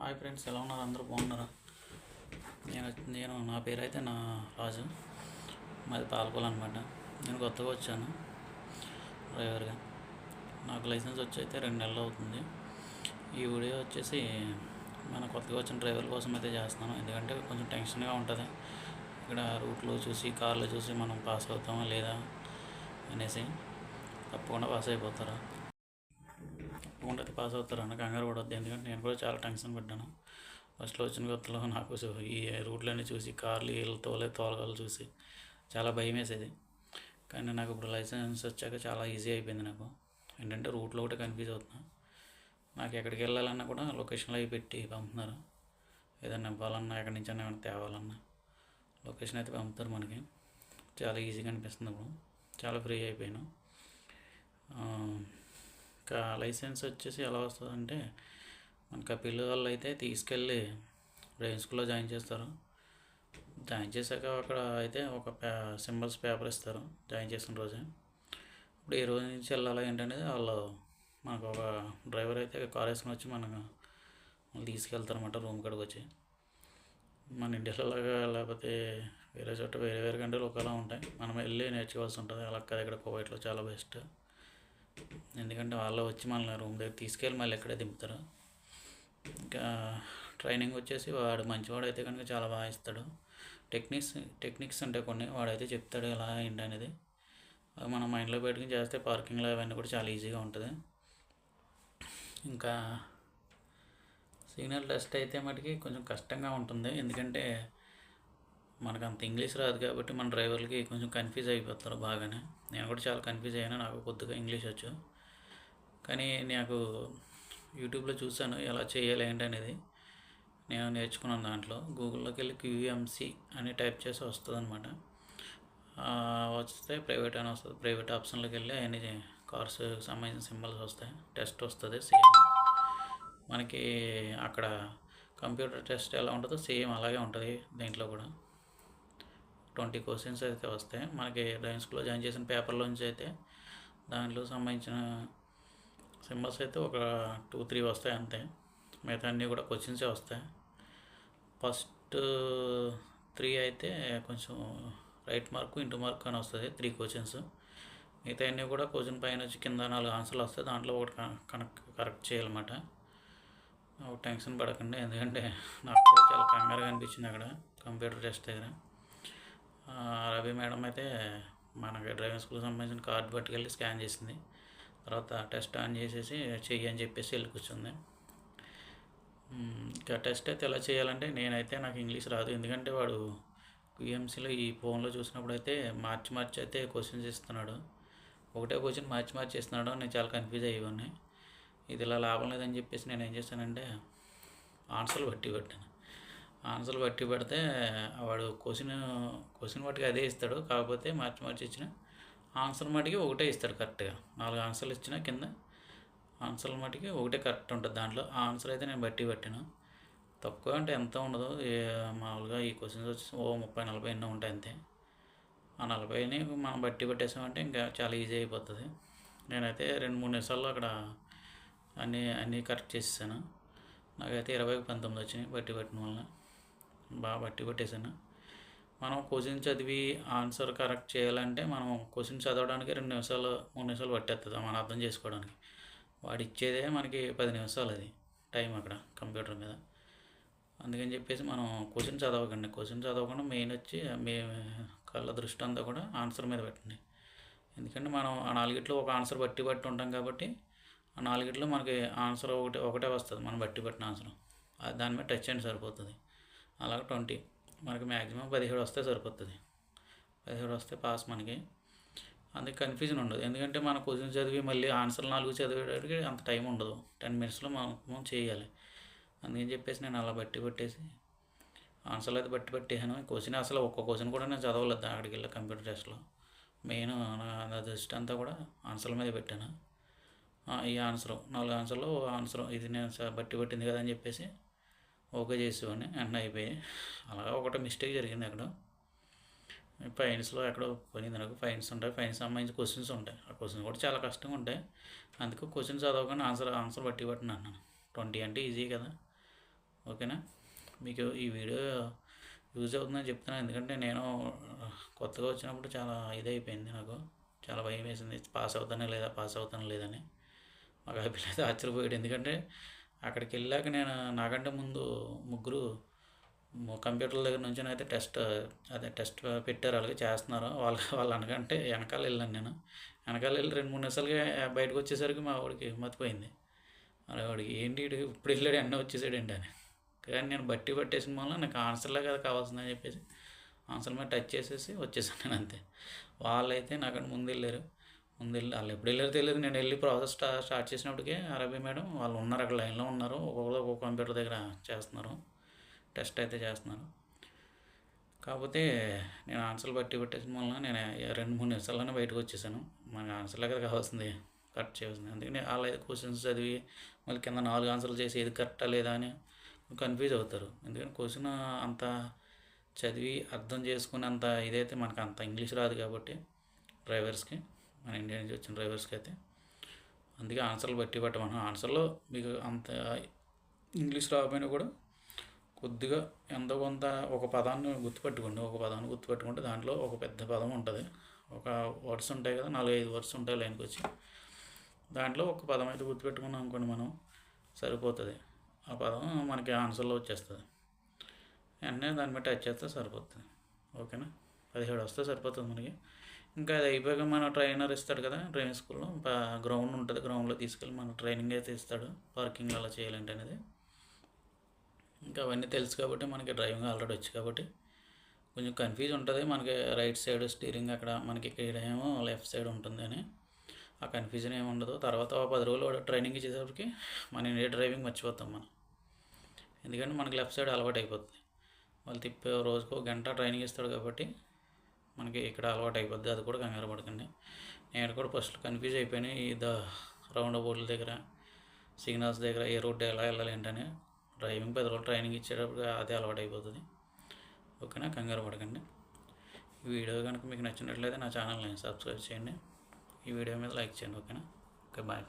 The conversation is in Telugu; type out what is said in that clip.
హాయ్ ఫ్రెండ్స్ ఎలా ఉన్నారు? అందరూ బాగున్నారా? నేను నేను నా పేరు అయితే నా రాజు. మాది పాలకొల అనమాట నేను కొత్తగా వచ్చాను డ్రైవర్గా. నాకు లైసెన్స్ వచ్చి అయితే రెండు నెలలు అవుతుంది. ఈ వీడియో వచ్చేసి మన కొత్తగా వచ్చిన డ్రైవర్ల కోసం అయితే చేస్తున్నాను. ఎందుకంటే కొంచెం టెన్షన్గా ఉంటుంది. ఇక్కడ రూట్లో చూసి కార్లు చూసి మనం పాస్ అవుతామా లేదా అనేసి తప్పకుండా పాస్ అయిపోతారా? తప్పకుండా అయితే పాస్ అవుతారు అన్న కంగారు పడవద్దు ఎందుకంటే నేను కూడా చాలా టెన్షన్ పడ్డాను. ఫస్ట్లో వచ్చిన కొత్తలో నాకు ఈ రూట్లన్నీ చూసి కార్లు వీళ్ళు తోలే తోలగాలు చూసి చాలా భయం వేసేది. కానీ నాకు ఇప్పుడు లైసెన్స్ వచ్చాక చాలా ఈజీ అయిపోయింది నాకు. ఏంటంటే రూట్లో ఒకటి కన్ఫ్యూజ్ అవుతున్నా. నాకు ఎక్కడికి వెళ్ళాలన్నా కూడా లొకేషన్లో అవి పెట్టి పంపుతున్నారు. ఏదైనా ఇవ్వాలన్నా ఎక్కడి నుంచి ఏమైనా తేవాలన్నా లొకేషన్ అయితే పంపుతారు మనకి. చాలా ఈజీగా అనిపిస్తుంది ఇప్పుడు. చాలా ఫ్రీ అయిపోయాను. ఇంకా లైసెన్స్ వచ్చేసి ఎలా వస్తుందంటే మనకు ఆ పిల్లవాళ్ళు అయితే తీసుకెళ్ళి డ్రైవింగ్ స్కూల్లో జాయిన్ చేస్తారు. జాయిన్ చేశాక అక్కడ అయితే ఒక పే సింబల్స్ పేపర్ ఇస్తారు జాయిన్ చేసిన రోజే. ఇప్పుడు ఈ రోజు నుంచి వెళ్ళాలి ఏంటనేది వాళ్ళు మనకు ఒక డ్రైవర్ అయితే కార్ వేసుకుని వచ్చి మనకు తీసుకెళ్తారన్నమాట రూమ్ కాడికి వచ్చి. మన ఇండియాలో లాగా లేకపోతే వేరే చోట వేరే వేరే కంట్రీలు ఒకలా ఉంటాయి. మనం వెళ్ళి నేర్చుకోవాల్సి ఉంటుంది. అలా కాదు ఇక్కడ కువైట్లో చాలా బెస్ట్. ఎందుకంటే వాళ్ళు వచ్చి మనల్ని రూమ్ దగ్గర తీసుకెళ్ళి మళ్ళీ ఎక్కడే దింపుతారు. ఇంకా ట్రైనింగ్ వచ్చేసి వాడు మంచివాడు అయితే కనుక చాలా బాగా ఇస్తాడు. టెక్నిక్స్ టెక్నిక్స్ అంటే కొన్ని వాడైతే చెప్తాడు ఎలా ఏంటి అనేది. అవి మనం మైండ్లో పెట్టుకుని చేస్తే పార్కింగ్లో అవన్నీ కూడా చాలా ఈజీగా ఉంటుంది. ఇంకా సిగ్నల్ టెస్ట్ అయితే మటుకి కొంచెం కష్టంగా ఉంటుంది. ఎందుకంటే మనకు అంత ఇంగ్లీష్ రాదు కాబట్టి మన డ్రైవర్లకి కొంచెం కన్ఫ్యూజ్ అయిపోతారు బాగానే. నేను కూడా చాలా కన్ఫ్యూజ్ అయ్యాను నాకు కొద్దిగా ఇంగ్లీష్ వచ్చు. కానీ నాకు యూట్యూబ్లో చూశాను ఎలా చేయాలి ఏంటి అనేది. నేను నేర్చుకున్నాను దాంట్లో. గూగుల్లోకి వెళ్ళి క్యూఎంసి అని టైప్ చేసి వస్తుంది అనమాట వస్తే ప్రైవేట్ అని వస్తుంది. ప్రైవేట్ ఆప్షన్లోకి వెళ్ళి అన్ని కార్స్ సంబంధించిన సింబల్స్ వస్తాయి. టెస్ట్ వస్తుంది సేమ్. మనకి అక్కడ కంప్యూటర్ టెస్ట్ ఎలా ఉంటుందో సేమ్ అలాగే ఉంటుంది దీంట్లో కూడా. ట్వంటీ క్వశ్చన్స్ అయితే వస్తాయి. మనకి డ్రైవింగ్ స్కూల్లో జాయిన్ చేసిన పేపర్లోంచి అయితే దాంట్లో సంబంధించిన సింబల్స్ అయితే ఒక టూ త్రీ వస్తాయి అంతే. మిగతా అన్నీ కూడా క్వశ్చన్సే వస్తాయి. ఫస్ట్ త్రీ అయితే కొంచెం రైట్ మార్క్ ఇంటూ మార్క్ అని వస్తుంది త్రీ క్వశ్చన్స్ మిగతా అన్నీ కూడా క్వశ్చన్ పైన వచ్చి కింద నాలుగు ఆన్సర్లు వస్తాయి. దాంట్లో ఒకటి కనెక్ట్ కరెక్ట్ చేయాలన్నమాట. ఒక టెన్షన్ పడకండి. ఎందుకంటే నాకు కూడా చాలా కంగారుగా అనిపించింది అక్కడ. కంప్యూటర్ టెస్ట్ దగ్గర. రవి మేడం అయితే మనకి డ్రైవింగ్ స్కూల్కి సంబంధించిన కార్డు పట్టుకెళ్ళి స్కాన్ చేసింది. తర్వాత టెస్ట్ ఆన్ చేసేసి చెయ్యి అని చెప్పేసి వెళ్ళి కూర్చుంది. ఇంకా టెస్ట్ అయితే ఎలా చేయాలంటే నేనైతే నాకు ఇంగ్లీష్ రాదు. ఎందుకంటే వాడు క్యూఎంసీలో ఈ ఫోన్లో చూసినప్పుడు అయితే మార్చి మార్చి అయితే క్వశ్చన్స్ ఇస్తున్నాడు. ఒకటే క్వశ్చన్ మార్చి మార్చి ఇస్తున్నాడు. నేను చాలా కన్ఫ్యూజ్ అయ్యేవాడిని ఇది ఇలా లాభం లేదని చెప్పేసి నేను ఏం చేశానంటే ఆన్సర్లు బట్టి పెట్టాను. ఆన్సర్లు బట్టి పెడితే వాడు క్వశ్చన్ క్వశ్చన్ మట్టుకు అదే ఇస్తాడు. కాకపోతే మార్చి మార్చి ఇచ్చిన ఆన్సర్ మటుకి ఒకటే ఇస్తాడు కరెక్ట్గా. నాలుగు ఆన్సర్లు ఇచ్చిన కింద ఆన్సర్ల మటుకి ఒకటే కరెక్ట్ ఉంటుంది దాంట్లో. ఆ ఆన్సర్ అయితే నేను బట్టి పెట్టాను. తక్కువ అంటే ఎంత ఉండదు. మామూలుగా ఈ క్వశ్చన్స్ వచ్చి ఓ ముప్పై నలభై ఎన్నో ఉంటాయి అంతే. ఆ నలభైని మనం బట్టి పెట్టేసామంటే ఇంకా చాలా ఈజీ అయిపోతుంది. నేనైతే రెండు మూడు నిమిషాల్లో అక్కడ అన్నీ అన్నీ కరెక్ట్ చేసేసాను. నాకైతే ఇరవైకి పంతొమ్మిది వచ్చినాయి బట్టి పెట్టిన వల్ల బాగా బట్టి పెట్టేశాను మనం క్వశ్చన్ చదివి ఆన్సర్ కరెక్ట్ చేయాలంటే మనం క్వశ్చన్ చదవడానికి రెండు నిమిషాలు మూడు నిమిషాలు పట్టేస్తుంది మనం అర్థం చేసుకోవడానికి. వాడు ఇచ్చేదే మనకి పది నిమిషాలు అది టైం అక్కడ కంప్యూటర్ మీద. అందుకని చెప్పేసి మనం క్వశ్చన్ చదవకండి. క్వశ్చన్ చదవకుండా మెయిన్ వచ్చి మీ కళ్ళ దృష్టి అంతా కూడా ఆన్సర్ మీద పెట్టండి. ఎందుకంటే మనం ఆ నాలుగిట్లో ఒక ఆన్సర్ బట్టి బట్టి ఉంటాం కాబట్టి ఆ నాలుగిట్లో మనకి ఆన్సర్ ఒకటి ఒకటే వస్తుంది. మనం బట్టి పట్టిన ఆన్సర్. దాని మీద టచ్ చేయండి సరిపోతుంది. అలాగే ట్వంటీ. మనకి మ్యాక్సిమం పదిహేడు వస్తే సరిపోతుంది. పదిహేడు వస్తే పాస్ మనకి. అందుకే కన్ఫ్యూజన్ ఉండదు. ఎందుకంటే మన క్వశ్చన్ చదివి మళ్ళీ ఆన్సర్ నాలుగు చదివేటప్పటికి అంత టైం ఉండదు. టెన్ మినిట్స్లో మనం చేయాలి. అందుకని చెప్పేసి నేను అలా బట్టి పట్టేసి ఆన్సర్లు అయితే బట్టి పట్టేసాను క్వశ్చన్ అసలు ఒక్క క్వశ్చన్ కూడా నేను చదవలేదు అక్కడికి వెళ్ళి కంప్యూటర్ టెస్ట్లో మెయిన్ నా దృష్టి అంతా కూడా ఆన్సర్ల మీద పెట్టాను. ఈ ఆన్సర్ నాలుగు ఆన్సర్లు ఆన్సర్ ఇది నేను బట్టి పట్టింది కదా అని చెప్పేసి ఓకే చేసేవాడిని. వెంటనే అయిపోయి అలాగా ఒకటి మిస్టేక్ జరిగింది అక్కడ ఫైన్స్లో ఎక్కడో పోయింది నాకు. ఫైన్స్ ఉంటాయి. ఫైన్స్ సంబంధించి క్వశ్చన్స్ ఉంటాయి. ఆ క్వశ్చన్స్ కూడా చాలా కష్టంగా ఉంటాయి. అందుకు క్వశ్చన్ చదవకుండా ఆన్సర్ ఆన్సర్ బట్టి పట్టిన అన్నాను ట్వంటీ అంటే ఈజీ కదా. ఓకేనా? మీకు ఈ వీడియో యూజ్ అవుతుందని చెప్తున్నాను. ఎందుకంటే నేను కొత్తగా వచ్చినప్పుడు చాలా ఇదైపోయింది నాకు. చాలా భయం వేసింది. పాస్ అవుతానే లేదా పాస్ అవుతానే లేదని. మాకు అభిలేదు ఆశ్చర్యపోయాడు. ఎందుకంటే అక్కడికి వెళ్ళాక నేను నాకంటే ముందు ముగ్గురు కంప్యూటర్ కంప్యూటర్ల దగ్గర నుంచి అయితే టెస్ట్ అదే టెస్ట్ పెట్టారు అలాగే చేస్తున్నారు. వాళ్ళ వాళ్ళు అనకంటే వెనకాల వెళ్ళాను నేను. వెనకాల వెళ్ళి రెండు మూడు నిమిషాలుగా బయటకు వచ్చేసరికి మా వాడికి మతిపోయింది. మరి వాడికి ఏంటి ఇప్పుడు వెళ్ళాడు ఎండ వచ్చేసాడు అని. కానీ నేను బట్టి పట్టేసిన వల్ల నాకు ఆన్సర్లే కదా కావాల్సిందని చెప్పేసి ఆన్సర్ మీద టచ్ చేసేసి వచ్చేసాను నేను అంతే. వాళ్ళైతే నాకంటే ముందు వెళ్ళారు. ముందు వెళ్ళి వాళ్ళు ఎప్పుడు వెళ్ళారో తెలియదు. నేను వెళ్ళి ప్రాసెస్ స్టార్ట్ చేసినప్పటికే అరబీ మేడం వాళ్ళు ఉన్నారు అక్కడ లైన్లో ఉన్నారు. ఒక్కొక్కరు ఒక్కొక్క కంప్యూటర్ దగ్గర చేస్తున్నారు. టెస్ట్ అయితే చేస్తున్నారు. కాకపోతే నేను ఆన్సర్లు బట్టి పెట్టేసిన వలన నేను రెండు మూడు నిమిషాల్లోనే బయటకు వచ్చేసాను. మనకు ఆన్సర్లే కదా కావాల్సింది కరెక్ట్ చేయాల్సింది. అందుకని వాళ్ళు అయితే క్వశ్చన్స్ చదివి మళ్ళీ కింద నాలుగు ఆన్సర్లు చేసి ఏది కరెక్టా లేదా అని కన్ఫ్యూజ్ అవుతారు. ఎందుకంటే క్వశ్చన్ అంత చదివి అర్థం చేసుకునేంత ఇదైతే మనకు అంత ఇంగ్లీష్ రాదు కాబట్టి డ్రైవర్స్కి. మన ఇండియా నుంచి వచ్చిన డ్రైవర్స్కి అయితే. అందుకే ఆన్సర్లు బట్టి పట్టమను ఆన్సర్లో మీకు అంత ఇంగ్లీష్ రాకపోయినా కూడా కొద్దిగా ఎంత కొంత ఒక పదాన్ని గుర్తుపెట్టుకోండి. ఒక పదాన్ని గుర్తుపెట్టుకుంటే దాంట్లో ఒక పెద్ద పదం ఉంటుంది. ఒక వర్డ్స్ ఉంటాయి కదా నాలుగు ఐదు వర్డ్స్ ఉంటాయి లైన్కి వచ్చి. దాంట్లో ఒక పదం అయితే గుర్తుపెట్టుకున్నాం అనుకోండి మనం సరిపోతుంది. ఆ పదం మనకి ఆన్సర్లో వచ్చేస్తుంది. వెంటనే దాన్ని బట్టి టచ్ చేస్తే సరిపోతుంది. ఓకేనా? పదిహేడు వస్తే సరిపోతుంది మనకి. ఇంకా అది అయిపోయాక మన ట్రైనర్ ఇస్తాడు కదా ట్రైనింగ్ స్కూల్లో గ్రౌండ్ ఉంటుంది గ్రౌండ్లో తీసుకెళ్ళి మన ట్రైనింగ్ అయితే ఇస్తాడు. పార్కింగ్ అలా చేయాలంటే అనేది. ఇంకా అవన్నీ తెలుసు కాబట్టి మనకి డ్రైవింగ్ ఆల్రెడీ వచ్చు కాబట్టి కొంచెం కన్ఫ్యూజ్ ఉంటుంది. మనకి రైట్ సైడ్ స్టీరింగ్ అక్కడ మనకి ఇక్కడ ఏమో లెఫ్ట్ సైడ్ ఉంటుంది అని. ఆ కన్ఫ్యూజన్ ఏమి ఉండదు. తర్వాత పది రోజులు ట్రైనింగ్ ఇచ్చేసరికి మన ఇండియా డ్రైవింగ్ మర్చిపోతాం మనం. ఎందుకంటే మనకి లెఫ్ట్ సైడ్ అలవాటు అయిపోతుంది. వాళ్ళు తిప్పే రోజుకు ఒక గంట ట్రైనింగ్ ఇస్తాడు కాబట్టి మనకి ఇక్కడ అలవాటు అయిపోద్ది అది కూడా కంగారు పడకండి. నేను కూడా ఫస్ట్ కన్ఫ్యూజ్ అయిపోయినాయి ఈ ద రౌండ్ అబౌట్ల దగ్గర సిగ్నల్స్ దగ్గర ఏ రోడ్డు ఎలా వెళ్ళాలి ఏంటని. డ్రైవింగ్ పది రోజులు ట్రైనింగ్ ఇచ్చేటప్పుడు అదే అలవాటు అయిపోతుంది ఓకేనా? కంగారు పడకండి. ఈ వీడియో కనుక మీకు నచ్చినట్లయితే నా ఛానల్ని సబ్స్క్రైబ్ చేయండి. ఈ వీడియో మీద లైక్ చేయండి ఓకేనా? Okay bye